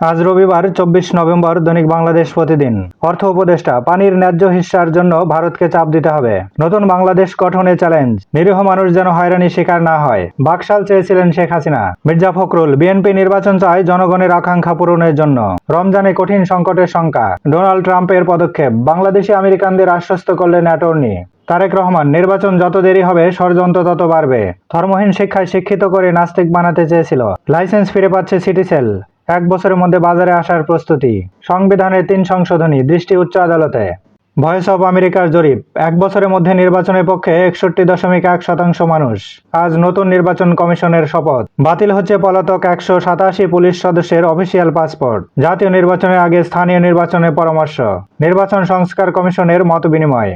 আজ রবিবার চব্বিশ নভেম্বর দৈনিক বাংলাদেশ প্রতিদিন। অর্থ উপদেষ্টা, পানির ন্যায্য হিস্সার জন্য ভারতকে চাপ দিতে হবে। নতুন বাংলাদেশ গঠনে চ্যালেঞ্জ। নিরীহ মানুষ যেন হয়রানি শিকার না হয়। বাকশাল চেয়েছিলেন শেখ হাসিনা। মির্জা ফখরুল, বিএনপি নির্বাচন চায় জনগণের আকাঙ্ক্ষা পূরণের জন্য। রমজানে কঠিন সংকটের শঙ্কা। ডোনাল্ড ট্রাম্পের পদক্ষেপ, বাংলাদেশি আমেরিকানদের আশ্বস্ত করলেন অ্যাটর্নি। তারেক রহমান, নির্বাচন যত দেরি হবে, ষড়যন্ত্র তত বাড়বে। ধর্মহীন শিক্ষায় শিক্ষিত করে নাস্তিক বানাতে চেয়েছিল। লাইসেন্স ফিরে পাচ্ছে সিটিসেল এক বছরের মধ্যে বাজারে আসার প্রস্তুতি। সংবিধানের তিন সংশোধনী, দৃষ্টি উচ্চ আদালতে। ভয়েস অব আমেরিকার জরিপ, এক বছরের মধ্যে নির্বাচনের পক্ষে একষট্টি দশমিক এক শতাংশ মানুষ। আজ নতুন নির্বাচন কমিশনের শপথ। বাতিল হচ্ছে পলাতক একশো সাতাশি পুলিশ সদস্যের অফিসিয়াল পাসপোর্ট। জাতীয় নির্বাচনের আগে স্থানীয় নির্বাচনের পরামর্শ। নির্বাচন সংস্কার কমিশনের মত বিনিময়।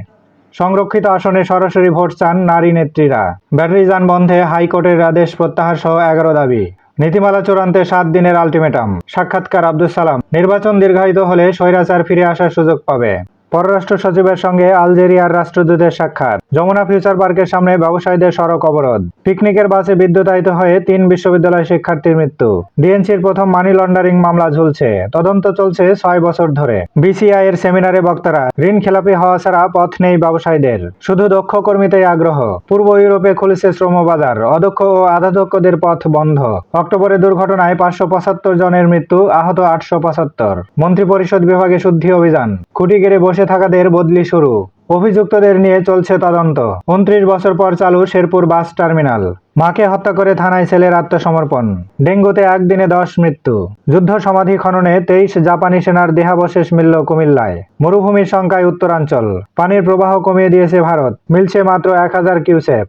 সংরক্ষিত আসনে সরাসরি ভোট চান নারী নেত্রীরা। ব্যাটারি যান বন্ধে হাইকোর্টের আদেশ প্রত্যাহার সহ এগারো দাবি। নীতিমালা চূড়ান্তে সাত দিনের আলটিমেটাম। সাক্ষাৎকার আব্দুল সালাম। নির্বাচন দীর্ঘায়িত হলে স্বৈরাচার ফিরে আসার সুযোগ পাবে। পররাষ্ট্র সচিবের সঙ্গে আলজেরিয়ার রাষ্ট্রদূতের সাক্ষাৎ। যমুনা ফিউচার পার্কের সামনে ব্যবসায়ীদের সড়ক অবরোধ। পিকনিকের বাসে বিদ্যুতায়িত হয়ে তিন বিশ্ববিদ্যালয় শিক্ষার্থীর মৃত্যু। ডিএনসির প্রথম মানি লন্ডারিং মামলা ঝুলছে। তদন্ত চলছে ছয় বছর ধরে। বিসিআই এর সেমিনারে বক্তারা, ঋণ খেলাপি হওয়া ছাড়া পথ নেই ব্যবসায়ীদের। শুধু দক্ষ কর্মীতেই আগ্রহ। পূর্ব ইউরোপে খুলেছে শ্রম বাজার। অদক্ষ ও আধাদক্ষদের পথ বন্ধ। অক্টোবরে দুর্ঘটনায় পাঁচশো পঁচাত্তর জনের মৃত্যু, আহত আটশো পঁচাত্তর। মন্ত্রিপরিষদ বিভাগে শুদ্ধি অভিযান। খুঁটি গেড়ে বসে থাকাদের বদলি শুরু। অভিযুক্তদের নিয়ে চলছে তদন্ত। উনত্রিশ বছর পর চালু শেরপুর বাস টার্মিনাল। মাকে হত্যা করে থানায় ছেলের আত্মসমর্পণ। ডেঙ্গুতে একদিনে দশ মৃত্যু। যুদ্ধ সমাধি খননে তেইশ জাপানি সেনার দেহাবশেষ মিলল কুমিল্লায়। মরুভূমির সংখ্যায় উত্তরাঞ্চল। পানির প্রবাহ কমিয়ে দিয়েছে ভারত। মিলছে মাত্র এক হাজার কিউসেক।